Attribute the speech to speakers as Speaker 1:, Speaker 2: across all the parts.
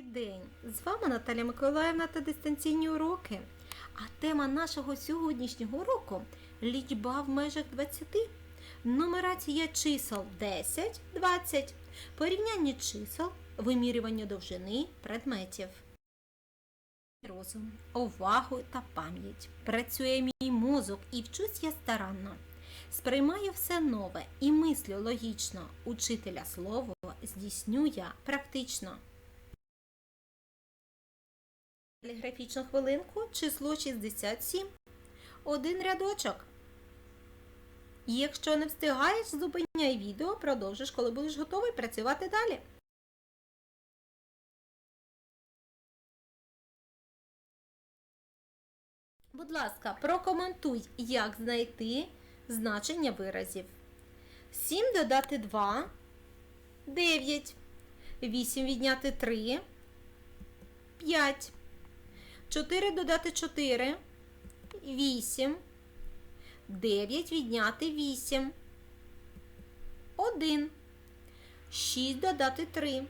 Speaker 1: Добрий день! З вами Наталя Миколаївна та дистанційні уроки. А тема нашого сьогоднішнього уроку лічба в межах 20. Нумерація чисел 10, 20, порівняння чисел, вимірювання довжини предметів. Розум, увагу та пам'ять. Працює мій мозок і вчусь я старанно. Сприймаю все нове і мислю логічно. Учителя слово здійсню я практично. Телеграфічну хвилинку число 67. Один рядочок. Якщо не встигаєш, зупиняй відео, продовжиш, коли будеш готовий працювати далі. Будь ласка, прокоментуй, як знайти значення виразів. 7 додати 2 9. 8 відняти 3 5. 4 додати 4 8. 9 відняти 8. 1. 6 додати 3.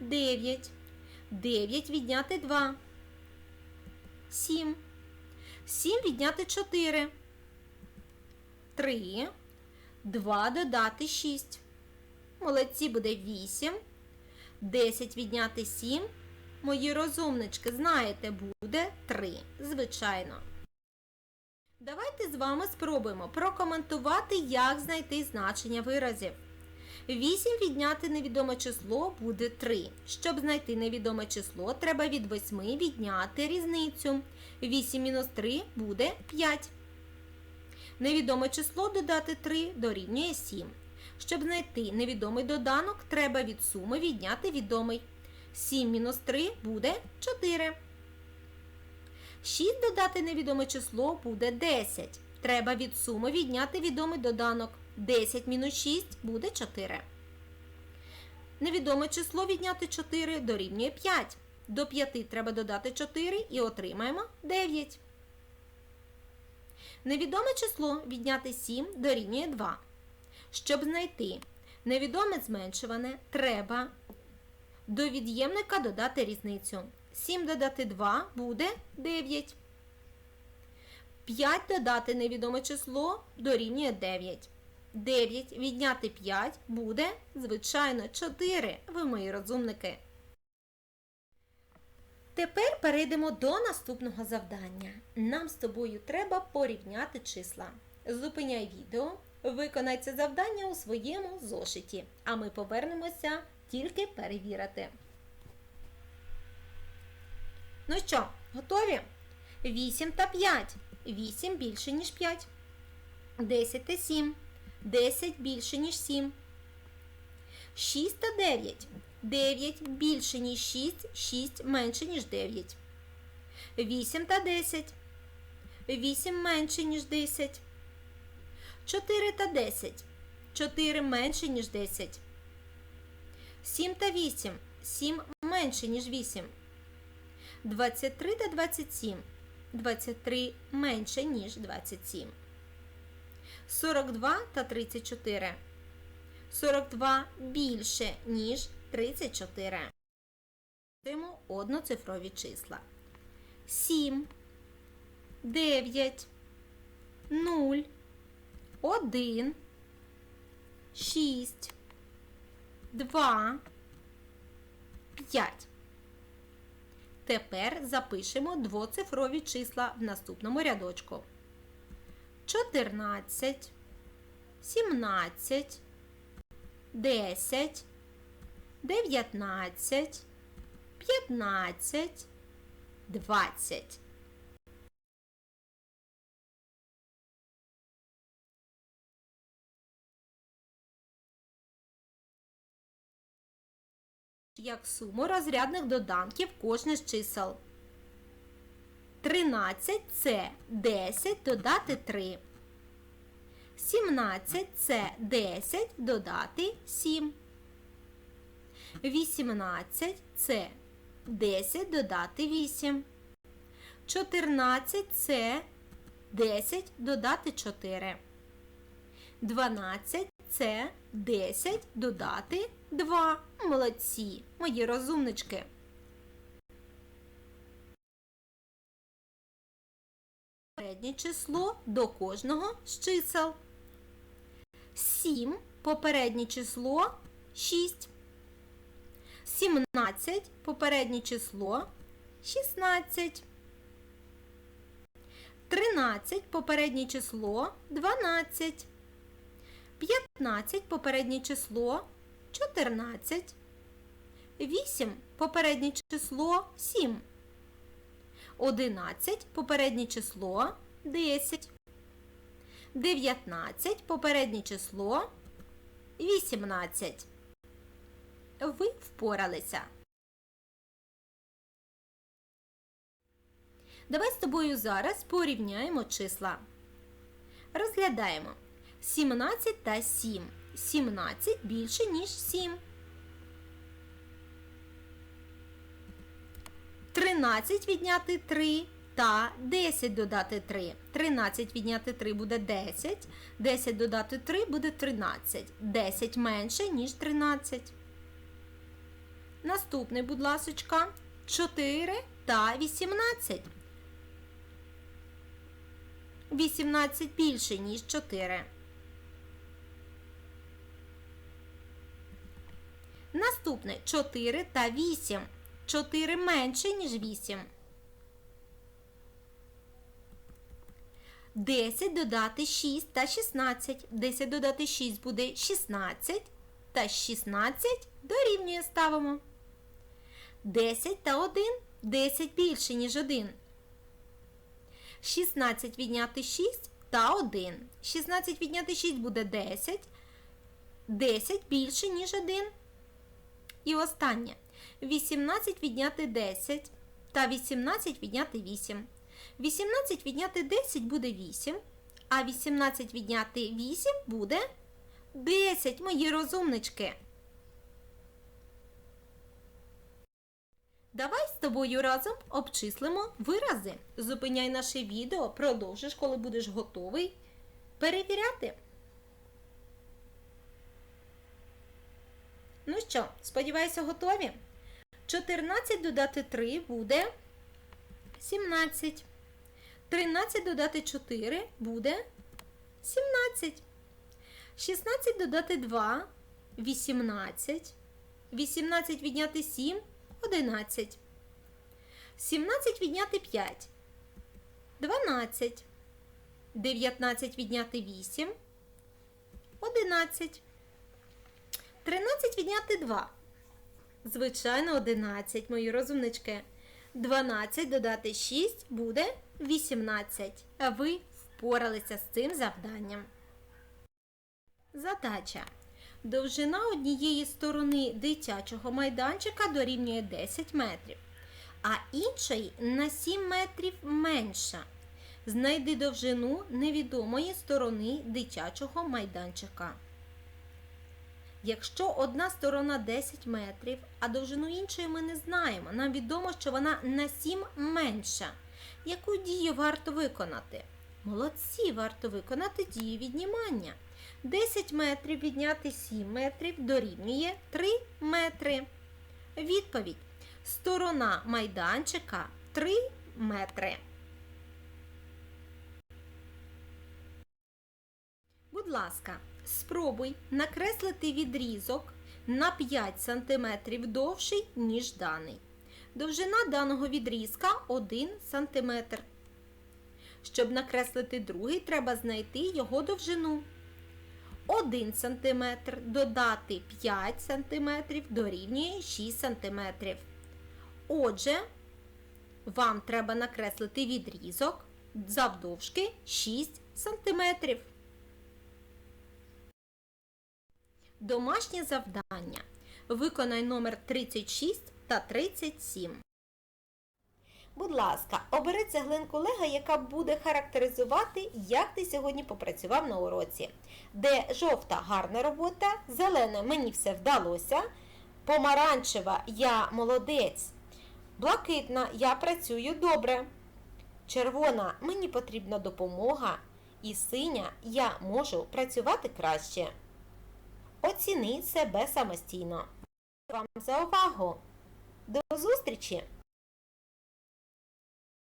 Speaker 1: 9. 9 відняти 2. 7. 7 відняти 4. 3. 2 додати 6. Молодці буде 8. 10 відняти 7. Мої розумнички, знаєте, буде 3. Звичайно. Давайте з вами спробуємо прокоментувати, як знайти значення виразів. 8 відняти невідоме число буде 3. Щоб знайти невідоме число, треба від 8 відняти різницю. 8 мінус 3 буде 5. Невідоме число додати 3 дорівнює 7. Щоб знайти невідомий доданок, треба від суми відняти відомий. 7 мінус 3 буде 4. 6 додати невідоме число буде 10. Треба від суми відняти відомий доданок. 10 мінус 6 буде 4. Невідоме число відняти 4 дорівнює 5. До 5 треба додати 4 і отримаємо 9. Невідоме число відняти 7 дорівнює 2. Щоб знайти невідоме зменшуване, треба до від'ємника додати різницю. 7 додати 2 буде 9. 5 додати невідоме число дорівнює 9. 9 відняти 5 буде, звичайно, 4. Ви мої розумники. Тепер перейдемо до наступного завдання. Нам з тобою треба порівняти числа. Зупиняй відео, виконай це завдання у своєму зошиті, а ми повернемося тільки перевірити. Ну що, готові? 8 та 5. 8 більше, ніж 5. 10 та 7. 10 більше, ніж 7. 6 та 9. 9 більше, ніж 6, 6 менше, ніж 9. 8 та 10. 8 менше, ніж 10. 4 та 10. 4 менше, ніж 10. 7 та 8. 7 менше, ніж 8. 23 та 27. 23 менше, ніж 27. 42 та 34. 42 більше, ніж 34. Пишемо одноцифрові числа. 7, 9, 0, 1, 6, 2, 5. Тепер запишемо двоцифрові числа в наступному рядочку. 14, 17, 10, 19, 15, 20. Як суму розрядних доданків кожне з чисел. 13 це 10 додати 3. 17 це 10 додати 7. 18 це 10 додати 8. 14 це 10 додати 4. 12 це 10 додати 2. Молодці, мої розумнички. Переднє число до кожного з чисел. 7 попереднє число 6. 17 попереднє число 16. 13 попереднє число 12. 15 попереднє число 14. 8 попереднє число 7. 11 попереднє число 10. 19 попереднє число 18. Ви впоралися. Давай з тобою зараз порівняємо числа. Розглядаємо 17 та 7. 17 більше, ніж 7. 13 відняти 3 та 10 додати 3. 13 відняти 3 буде 10. 10 додати 3 буде 13. 10 менше, ніж 13. Наступний, будь ласочка, 4 та 18. 18 більше, ніж 4. Наступне 4 та 8. 4 менше, ніж 8. 10 додати 6 та 16. 10 додати 6 буде 16. Та 16 дорівнює ставимо. 10 та 1. 10 більше, ніж 1. 16 відняти 6 та 1. 16 відняти 6 буде 10. 10 більше, ніж 1. І останнє. 18 відняти 10 та 18 відняти 8. 18 відняти 10 буде 8, а 18 відняти 8 буде 10, мої розумнички. Давай з тобою разом обчислимо вирази. Зупиняй наше відео, продовжиш, коли будеш готовий перевіряти. Ну що, сподіваюся, готові? 14 додати 3 буде 17. 13 додати 4 буде 17. 16 додати 2 18. 18 відняти 7 11. 17 відняти 5 12. 19 відняти 8 11. 13 відняти 2. Звичайно, 11, мої розумнички. 12 додати 6 буде 18. А ви впоралися з цим завданням. Задача. Довжина однієї сторони дитячого майданчика дорівнює 10 метрів, а іншої на 7 метрів менша. Знайди довжину невідомої сторони дитячого майданчика. Якщо одна сторона 10 метрів, а довжину іншої ми не знаємо, нам відомо, що вона на 7 менша. Яку дію варто виконати? Молодці, варто виконати дію віднімання. 10 метрів відняти 7 метрів дорівнює 3 метри. Відповідь. Сторона майданчика 3 метри. Будь ласка, спробуй накреслити відрізок на 5 см довший, ніж даний. Довжина даного відрізка 1 см. Щоб накреслити другий, треба знайти його довжину. 1 см додати 5 см дорівнює 6 см. Отже, вам треба накреслити відрізок завдовжки 6 см. Домашнє завдання. Виконай номер 36 та 37. Будь ласка, обери цеглинку Лего, яка буде характеризувати, як ти сьогодні попрацював на уроці. Де жовта гарна робота, зелена мені все вдалося, помаранчева я молодець, блакитна я працюю добре. Червона мені потрібна допомога. І синя я можу працювати краще. Оціни себе самостійно. Дякую вам за увагу. До зустрічі!